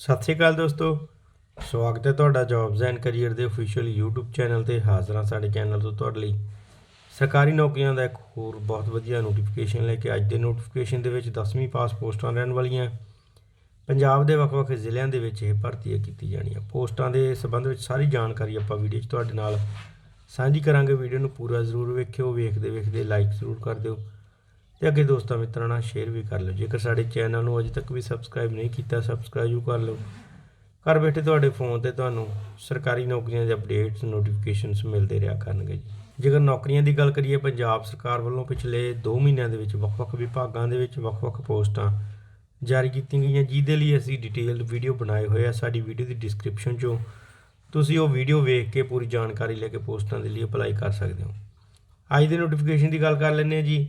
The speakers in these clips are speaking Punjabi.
ਸਤਿ ਸ਼੍ਰੀ ਅਕਾਲ ਦੋਸਤੋ। ਸਵਾਗਤ ਹੈ ਤੁਹਾਡਾ ਜੌਬਸ ਐਂਡ ਕੈਰੀਅਰ ਦੇ ਅਫੀਸ਼ੀਅਲ YouTube ਚੈਨਲ ਤੇ ਹਾਜ਼ਰ ਹਾਂ ਸਾਡੇ ਚੈਨਲ ਤੋਂ ਤੁਹਾਡੇ ਲਈ। ਸਰਕਾਰੀ ਨੌਕਰੀਆਂ ਦਾ ਇੱਕ ਹੋਰ ਬਹੁਤ ਵਧੀਆ ਨੋਟੀਫਿਕੇਸ਼ਨ ਲੈ ਕੇ ਅੱਜ ਦੇ ਨੋਟੀਫਿਕੇਸ਼ਨ ਦੇ ਵਿੱਚ 10ਵੀਂ ਪਾਸ ਪੋਸਟਾਂ ਰਹਿਣ ਵਾਲੀਆਂ। ਪੰਜਾਬ ਦੇ ਵੱਖ-ਵੱਖ ਜ਼ਿਲ੍ਹਿਆਂ ਦੇ ਵਿੱਚ ਇਹ ਭਰਤੀਆਂ ਕੀਤੀ ਜਾਣੀ ਹੈ ਪੋਸਟਾਂ ਦੇ ਸੰਬੰਧ ਵਿੱਚ ਸਾਰੀ ਜਾਣਕਾਰੀ ਆਪਾਂ ਵੀਡੀਓ 'ਚ ਤੁਹਾਡੇ ਨਾਲ ਸਾਂਝੀ ਕਰਾਂਗੇ। ਵੀਡੀਓ ਨੂੰ ਪੂਰਾ ਜ਼ਰੂਰ ਵੇਖਿਓ ਵੇਖਦੇ ਵੇਖਦੇ ਲਾਈਕ ਜ਼ਰੂਰ ਕਰ ਦਿਓ। ਤੇ ਅੱਗੇ ਦੋਸਤਾਂ ਮਿੱਤਰਾਂ ਨਾਲ ਸ਼ੇਅਰ ਵੀ ਕਰ ਲਓ। ਜੇਕਰ ਸਾਡੇ ਚੈਨਲ ਨੂੰ ਅਜੇ ਤੱਕ ਵੀ ਸਬਸਕ੍ਰਾਈਬ ਨਹੀਂ ਕੀਤਾ ਸਬਸਕ੍ਰਾਈਬ ਵੀ ਕਰ ਲਓ। ਘਰ ਬੈਠੇ ਤੁਹਾਡੇ ਫੋਨ ਤੇ ਤੁਹਾਨੂੰ ਸਰਕਾਰੀ ਨੌਕਰੀਆਂ ਦੇ ਅਪਡੇਟਸ ਨੋਟੀਫਿਕੇਸ਼ਨਸ ਮਿਲਦੇ ਰਿਹਾ ਕਰਨਗੇ ਜੀ। ਜੇਕਰ ਨੌਕਰੀਆਂ ਦੀ ਗੱਲ ਕਰੀਏ, ਪੰਜਾਬ ਸਰਕਾਰ ਵੱਲੋਂ ਪਿਛਲੇ 2 ਮਹੀਨਿਆਂ ਦੇ ਵਿੱਚ ਵੱਖ-ਵੱਖ ਵਿਭਾਗਾਂ ਦੇ ਵਿੱਚ ਵੱਖ-ਵੱਖ ਪੋਸਟਾਂ ਜਾਰੀ ਕੀਤੀਆਂ ਗਈਆਂ, ਜਿਹਦੇ ਲਈ ਅਸੀਂ ਡਿਟੇਲਡ ਵੀਡੀਓ ਬਣਾਏ ਹੋਏ ਆ। ਸਾਡੀ ਵੀਡੀਓ ਦੀ ਡਿਸਕ੍ਰਿਪਸ਼ਨ 'ਚੋਂ ਤੁਸੀਂ ਉਹ ਵੀਡੀਓ ਵੇਖ ਕੇ ਪੂਰੀ ਜਾਣਕਾਰੀ ਲੈ ਕੇ ਪੋਸਟਾਂ ਦੇ ਲਈ ਅਪਲਾਈ ਕਰ ਸਕਦੇ ਹੋ। ਅੱਜ ਦੇ ਨੋਟੀਫਿਕੇਸ਼ਨ ਦੀ ਗੱਲ ਕਰ ਲੈਂਦੇ ਹਾਂ ਜੀ।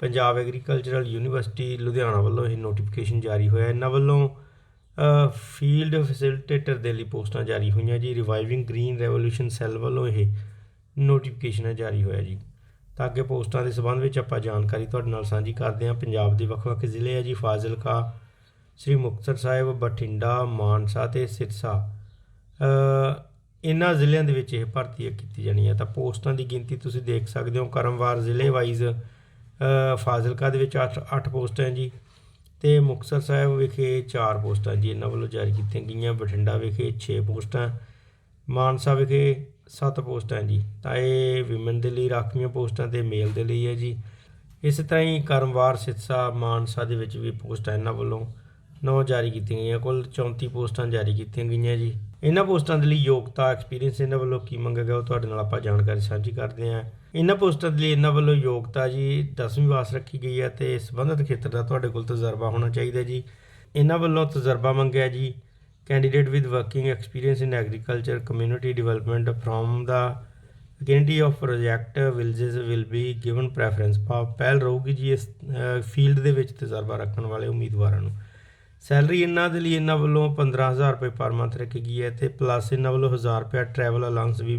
ਪੰਜਾਬ ਐਗਰੀਕਲਚਰਲ ਯੂਨੀਵਰਸਿਟੀ ਲੁਧਿਆਣਾ ਵੱਲੋਂ ਇਹ ਨੋਟੀਫਿਕੇਸ਼ਨ ਜਾਰੀ ਹੋਇਆ। ਇਹਨਾਂ ਵੱਲੋਂ ਫੀਲਡ ਫੈਸਿਲਿਟੇਟਰ ਦੇ ਲਈ ਪੋਸਟਾਂ ਜਾਰੀ ਹੋਈਆਂ ਜੀ। ਰਿਵਾਈਵਿੰਗ ਗ੍ਰੀਨ ਰੈਵੋਲੂਸ਼ਨ ਸੈੱਲ ਵੱਲੋਂ ਇਹ ਨੋਟੀਫਿਕੇਸ਼ਨ ਜਾਰੀ ਹੋਇਆ ਜੀ। ਤਾਂ ਅੱਗੇ ਪੋਸਟਾਂ ਦੇ ਸੰਬੰਧ ਵਿੱਚ ਆਪਾਂ ਜਾਣਕਾਰੀ ਤੁਹਾਡੇ ਨਾਲ ਸਾਂਝੀ ਕਰਦੇ ਹਾਂ। ਪੰਜਾਬ ਦੇ ਵੱਖ-ਵੱਖ ਜ਼ਿਲ੍ਹੇ ਆ ਜੀ। ਫਾਜ਼ਿਲਕਾ, ਸ੍ਰੀ ਮੁਕਤਸਰ ਸਾਹਿਬ, ਬਠਿੰਡਾ, ਮਾਨਸਾ ਤੇ ਸਿਰਸਾ। ਇਹਨਾਂ ਜ਼ਿਲ੍ਹਿਆਂ ਦੇ ਵਿੱਚ ਇਹ ਭਰਤੀ ਕੀਤੀ ਜਾਣੀ ਹੈ ਤਾਂ ਪੋਸਟਾਂ ਦੀ ਗਿਣਤੀ ਤੁਸੀਂ ਦੇਖ ਸਕਦੇ ਹੋ। ਕਰਮਵਾਰ ਜ਼ਿਲ੍ਹੇ ਵਾਈਜ਼ ਫਾਜ਼ਿਲਕਾ ਦੇ ਵਿੱਚ 8 8 ਪੋਸਟਾਂ ਜੀ ਤੇ ਮੁਕਤਸਰ ਸਾਹਿਬ ਵਿਖੇ 4 ਪੋਸਟਾਂ ਜੀ। ਇਹਨਾਂ ਵੱਲੋਂ ਜਾਰੀ ਕੀਤੀਆਂ ਗਈਆਂ। ਬਠਿੰਡਾ ਵਿਖੇ 6 ਪੋਸਟਾਂ, ਮਾਨਸਾ ਵਿਖੇ 7 ਪੋਸਟਾਂ ਜੀ। ਤਾਂ ਇਹ ਵਿਮਨ ਦੇ ਲਈ ਰਾਖਵੀਆਂ ਪੋਸਟਾਂ ਤੇ ਮੇਲ ਦੇ ਲਈ ਹੈ ਜੀ। ਇਸੇ ਤਰ੍ਹਾਂ ਹੀ ਕਰਮਵਾਰ ਸਿਰਸਾ ਮਾਨਸਾ ਦੇ ਵਿੱਚ ਵੀ ਪੋਸਟਾਂ ਇਹਨਾਂ ਵੱਲੋਂ ਨੌ ਜਾਰੀ ਕੀਤੀਆਂ ਗਈਆਂ, ਕੁੱਲ 34 ਪੋਸਟਾਂ ਜਾਰੀ ਕੀਤੀਆਂ ਗਈਆਂ ਜੀ। ਇਹਨਾਂ ਪੋਸਟਾਂ ਦੇ ਲਈ ਯੋਗਤਾ ਐਕਸਪੀਰੀਅੰਸ ਇਹਨਾਂ ਵੱਲੋਂ ਕੀ ਮੰਗਿਆ ਗਿਆ ਉਹ ਤੁਹਾਡੇ ਨਾਲ ਆਪਾਂ ਜਾਣਕਾਰੀ ਸਾਂਝੀ ਕਰਦੇ ਹਾਂ। ਇਹਨਾਂ ਪੋਸਟਾਂ ਦੇ ਲਈ ਇਹਨਾਂ ਵੱਲੋਂ ਯੋਗਤਾ ਜੀ 10ਵੀਂ ਪਾਸ ਰੱਖੀ ਗਈ ਹੈ ਤੇ ਸੰਬੰਧਿਤ ਖੇਤਰ ਦਾ ਤੁਹਾਡੇ ਕੋਲ ਤਜਰਬਾ ਹੋਣਾ ਚਾਹੀਦਾ ਜੀ। ਇਹਨਾਂ ਵੱਲੋਂ ਤਜਰਬਾ ਮੰਗਿਆ ਜੀ candidate with working experience in agriculture community development from the vicinity of project villages will be given preference ਪਹਿਲ ਰਹੂਗੀ ਜੀ ਇਸ ਫੀਲਡ ਦੇ ਵਿੱਚ ਤਜਰਬਾ ਰੱਖਣ ਵਾਲੇ ਉਮੀਦਵਾਰਾਂ ਨੂੰ। ਸੈਲਰੀ ਇਹਨਾਂ ਦੇ ਲਈ ਇਹਨਾਂ ਵੱਲੋਂ 15000 ਰੁਪਏ ਪਰ ਮੰਥ ਰੱਖੀ ਗਈ ਹੈ ਤੇ ਪਲੱਸ ਇਹਨਾਂ ਵੱਲੋਂ 1000 ਰੁਪਏ ਟਰੈਵਲ ਅਲਾਉਂਸ ਵੀ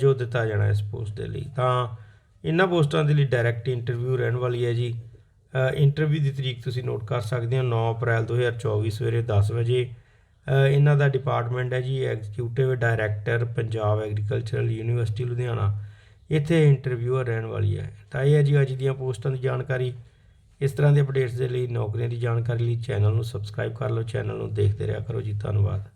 ਜੋ ਦਿੱਤਾ ਜਾਣਾ ਇਸ ਪੋਸਟ ਦੇ ਲਈ। ਤਾਂ ਇਹਨਾਂ ਪੋਸਟਾਂ ਦੇ ਲਈ ਡਾਇਰੈਕਟ ਇੰਟਰਵਿਊ ਰਹਿਣ ਵਾਲੀ ਹੈ ਜੀ। ਇੰਟਰਵਿਊ ਦੀ ਤਰੀਕ ਤੁਸੀਂ ਨੋਟ ਕਰ ਸਕਦੇ ਹੋ 9 ਅਪ੍ਰੈਲ 2024 ਸਵੇਰੇ 10 ਵਜੇ। ਇਹਨਾਂ ਦਾ ਡਿਪਾਰਟਮੈਂਟ ਹੈ ਜੀ executive director Punjab agricultural university Ludhiana ਇੱਥੇ ਇੰਟਰਵਿਊਅਰ ਰਹਿਣ ਵਾਲੀ ਹੈ। ਤਾਂ ਇਹ ਹੈ ਜੀ ਅੱਜ ਦੀਆਂ ਪੋਸਟਾਂ ਦੀ ਜਾਣਕਾਰੀ। ਇਸ ਤਰ੍ਹਾਂ ਦੇ ਅਪਡੇਟਸ ਦੇ ਲਈ ਨੌਕਰੀਆਂ ਦੀ ਜਾਣਕਾਰੀ ਲਈ ਚੈਨਲ ਨੂੰ ਸਬਸਕ੍ਰਾਈਬ ਕਰ ਲਓ, ਚੈਨਲ ਨੂੰ ਦੇਖਦੇ ਰਿਹਾ ਕਰੋ ਜੀ, ਧੰਨਵਾਦ।